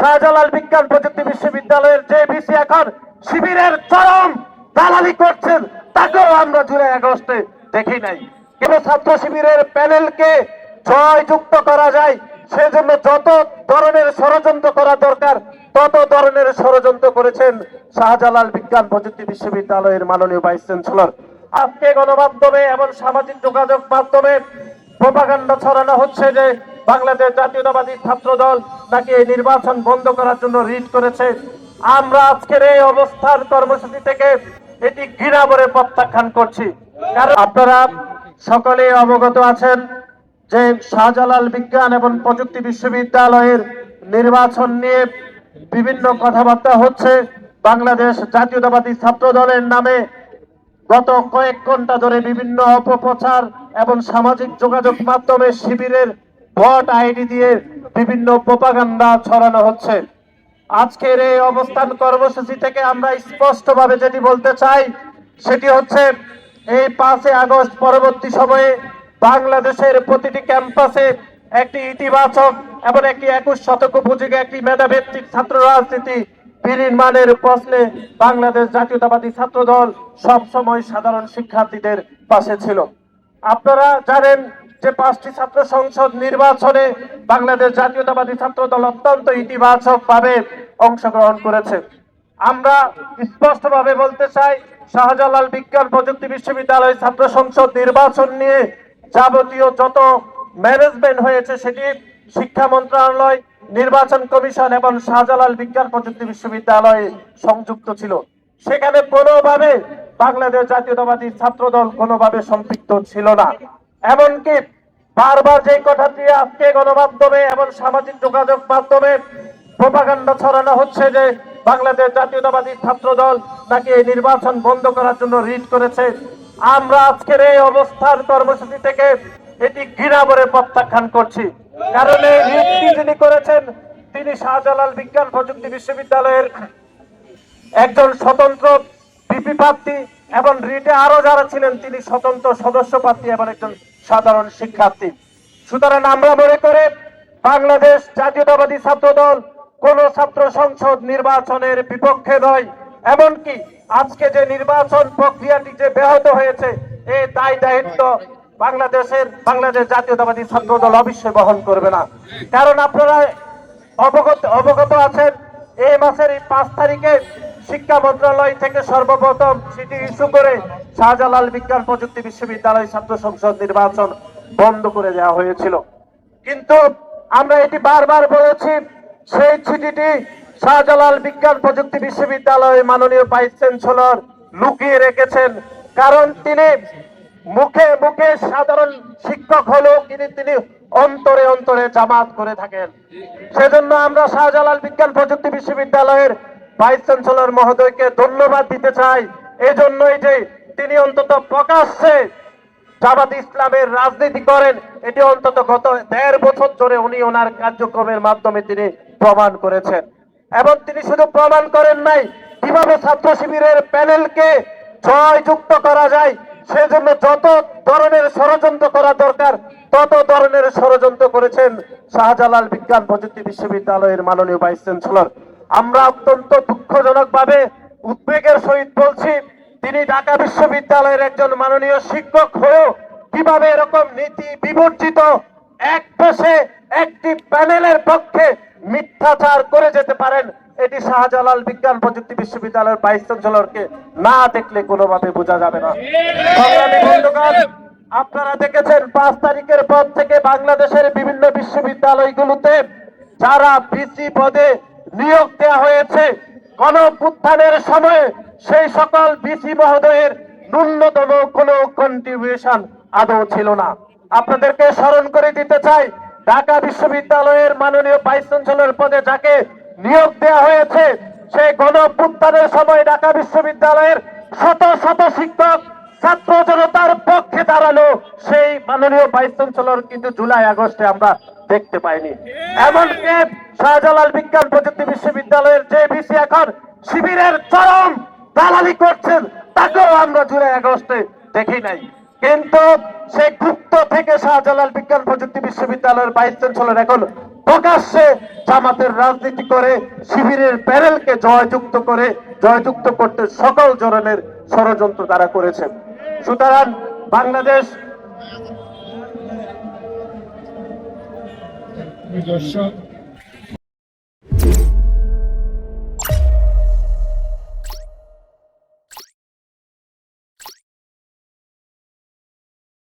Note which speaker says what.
Speaker 1: শাহজালাল বিজ্ঞান প্রযুক্তি বিশ্ববিদ্যালয়ের যে বিসি এখন শিবিরের চরম দালালি করছেন। তাকেও আমরা জুলাই আগস্টে দেখি নাই। কিন্তু ছাত্র শিবিরের প্যানেলকে জয়যুক্ত করা যায়? সেজন্য যত ধরনের ষড়যন্ত্র করা দরকার, তত ধরনের ষড়যন্ত্র করেছেন শাহজালাল বিজ্ঞান প্রযুক্তি বিশ্ববিদ্যালয়ের মাননীয় ভাইস চ্যান্সেলর। আজকে গণমাধ্যমে এবং সামাজিক যোগাযোগ মাধ্যমে প্রপাগান্ডা ছড়ানো হচ্ছে যে বাংলাদেশ জাতীয়তাবাদী ছাত্র দল নাকি এই নির্বাচন বন্ধ করার জন্য রিট করেছে। আমরা আজকের এই অবস্থার কর্মসূচি থেকে এটি ঘৃণা করে প্রত্যাখ্যান করছি। কারণ আপনারা সকলে অবগত আছেন যে শাহজালাল বিজ্ঞান এবং প্রযুক্তি বিশ্ববিদ্যালয়ের নির্বাচন নিয়ে বিভিন্ন কথাবার্তা হচ্ছে। বাংলাদেশ জাতীয়তাবাদী ছাত্র দলের নামে গত কয়েক ঘণ্টা ধরে বিভিন্ন অপপ্রচার এবং সামাজিক যোগাযোগ মাধ্যমে শিবিরের ভোট আইডি দিয়ে বিভিন্ন প্রপাগান্ডা ছড়ানো হচ্ছে। আজকের এই অবস্থান কর্মসূচি থেকে আমরা স্পষ্টভাবে যেটি বলতে চাই, সেটি হচ্ছে এই পাঁচই আগস্ট পরবর্তী সময়ে বাংলাদেশের প্রতিটি ক্যাম্পাসে একটি ইতিবাচক এবং একটি একুশ শতক উপযোগী একটি মেধাভিত্তিক ছাত্র রাজনীতি বিনির্মাণের প্রশ্নে বাংলাদেশ জাতীয়তাবাদী ছাত্র দল সবসময় সাধারণ শিক্ষার্থীদের পাশে ছিল। আপনারা জানেন যে পাঁচটি ছাত্র সংসদ নির্বাচনে বাংলাদেশ জাতীয়তাবাদী ছাত্র দল অত্যন্ত ইতিবাচক ভাবে অংশগ্রহণ করেছে। আমরা স্পষ্টভাবে বলতে চাই, শাহজালাল বিজ্ঞান প্রযুক্তি বিশ্ববিদ্যালয় ছাত্র সংসদ নির্বাচন নিয়ে যাবতীয় যত ম্যানেজমেন্ট হয়েছে সেটি শিক্ষা মন্ত্রণালয়, নির্বাচন কমিশন এবং শাহজালাল বিজ্ঞান প্রযুক্তি বিশ্ববিদ্যালয়ে সংযুক্ত ছিল। সেখানে কোনোভাবে বাংলাদেশ জাতীয়তাবাদী ছাত্র দল কোনোভাবে সম্পৃক্ত ছিল না। এমনকি বারবার যে কথাটি আজকে গণমাধ্যমে এবং সামাজিক যোগাযোগ মাধ্যমে প্রপাগান্ডা ছড়ানো হচ্ছে যে বাংলাদেশ জাতীয়তাবাদী ছাত্র দল নাকি এই নির্বাচন বন্ধ করার জন্য রিট করেছে, আমরা আজকের এই অবস্থার কর্মসূচি থেকে এটি ঘৃণা করে প্রত্যাখ্যান করছি। কারণ এই রিটটি যিনি করেছেন, তিনি শাহজালাল বিজ্ঞান প্রযুক্তি বিশ্ববিদ্যালয়ের একজন স্বতন্ত্র পিপি প্রার্থী এবং রিটে আরও যারা ছিলেন, তিনি স্বতন্ত্র সদস্য প্রার্থী এবং একজন সাধারণ শিক্ষার্থী। সুতরাং আমরা মনে করে, বাংলাদেশ জাতীয়তাবাদী ছাত্র দল কোন ছাত্র সংসদ নির্বাচনের বিপক্ষে নয়। এমনকি আজকে যে নির্বাচন প্রক্রিয়াটি যে ব্যাহত হয়েছে এই দায় দায়িত্ব বাংলাদেশের, বাংলাদেশ জাতীয়তাবাদী ছাত্র দল অবশ্যই বহন করবে না। কারণ আপনারা অবগত অবগত আছেন এই মাসের এই পাঁচ তারিখে শিক্ষা মন্ত্রণালয় থেকে সর্বপ্রথম সিটি ইস্যু করে শাহজালাল বিজ্ঞান প্রযুক্তি বিশ্ববিদ্যালয় ছাত্র সংসদ নির্বাচন বন্ধ করে দেওয়া হয়েছিল। কিন্তু আমরা এটি বারবার বলেছি, সেই চিঠিটি শাহজালাল বিজ্ঞান প্রযুক্তি বিশ্ববিদ্যালয়ের মাননীয় ভাইস চ্যান্সেলর লুকিয়ে রেখেছেন। কারণ তিনি মুখে মুখে সাধারণ শিক্ষক হলেও তিনি তিনি অন্তরে অন্তরে জামাত করে থাকেন। সেজন্য আমরা শাহজালাল বিজ্ঞান প্রযুক্তি বিশ্ববিদ্যালয়ের ভাইস চ্যান্সেলর মহোদয়কে ধন্যবাদ দিতে চাই। এই জন্যই যে তিনি অন্তত প্রকাশ্যে জামাত ইসলামের রাজনীতি করেন, এটি অন্তত গত দেড় বছর ধরে উনি ওনার কার্যক্রমের মাধ্যমে তিনি প্রমাণ করেছেন। এবং তিনি শুধু প্রমাণ করেন নাই, কীভাবে ছাত্র শিবিরের প্যানেলকে জয়যুক্ত করা যায়, সেজন্য যত ধরনের ষড়যন্ত্র করা দরকার, তত ধরনের ষড়যন্ত্র করেছেন শাহজালাল বিজ্ঞান প্রযুক্তি বিশ্ববিদ্যালয়ের মাননীয় ভাইস চ্যান্সেলর। আমরা অত্যন্ত দুঃখজনক ভাবে উদ্বেগের সহিত বলছি, তিনি ঢাকা বিশ্ববিদ্যালয়ের একজন মাননীয় শিক্ষক হয়েও কীভাবে এরকম নীতি বিবর্জিত এক পেশে একটি প্যানেলের পক্ষে মিথ্যাচার করে যেতে পারেন, এটি শাহজালাল বিজ্ঞান প্রযুক্তি বিশ্ববিদ্যালয়ের ভাইস চ্যান্সেলরকে না দেখলে কোনোভাবে বোঝা যাবে না। আপনারা দেখেছেন পাঁচ তারিখের পর থেকে বাংলাদেশের বিভিন্ন বিশ্ববিদ্যালয়গুলোতে যারা বিসি পদে নিয়োগ দেওয়া হয়েছে। গণ উত্থানের সময় সেই সকল বিসি মহোদয়ের ন্যূনতম কোনো কন্ট্রিবিউশন আদৌ ছিল না। আপনাদেরকে স্মরণ করে দিতে চাই, ঢাকা বিশ্ববিদ্যালয়ের মাননীয় ভাইস চ্যান্সেলর পদে যাকে নিয়োগ দেওয়া হয়েছে সেই গণপুত্থানের সময় ঢাকা বিশ্ববিদ্যালয়ের শত শত শিক্ষক ছাত্র জনতার পক্ষে সেই মাননীয় ভাইস চ্যান্সেলর কিন্তু জুলাই আগস্টে আমরা দেখতে পাইনি। এমনকি শাহজালাল বিজ্ঞান প্রযুক্তি বিশ্ববিদ্যালয়ের যে ভিসি এখন শিবিরের চরম দালালি করছেন, তাকেও আমরা জুলাই আগস্টে দেখি নাই। কিন্তু সেই গুপ্ত থেকে শাহজালাল বিজ্ঞান প্রযুক্তি বিশ্ববিদ্যালয়ের ভাইস চ্যান্সেলর এখন প্রকাশ্যে জামাতের রাজনীতি করে শিবিরের প্যানেলকে জয়যুক্ত করে, জয়যুক্ত করতে সকল ধরনের ষড়যন্ত্র তারা করেছে সুতরাং বাংলাদেশ
Speaker 2: দর্শক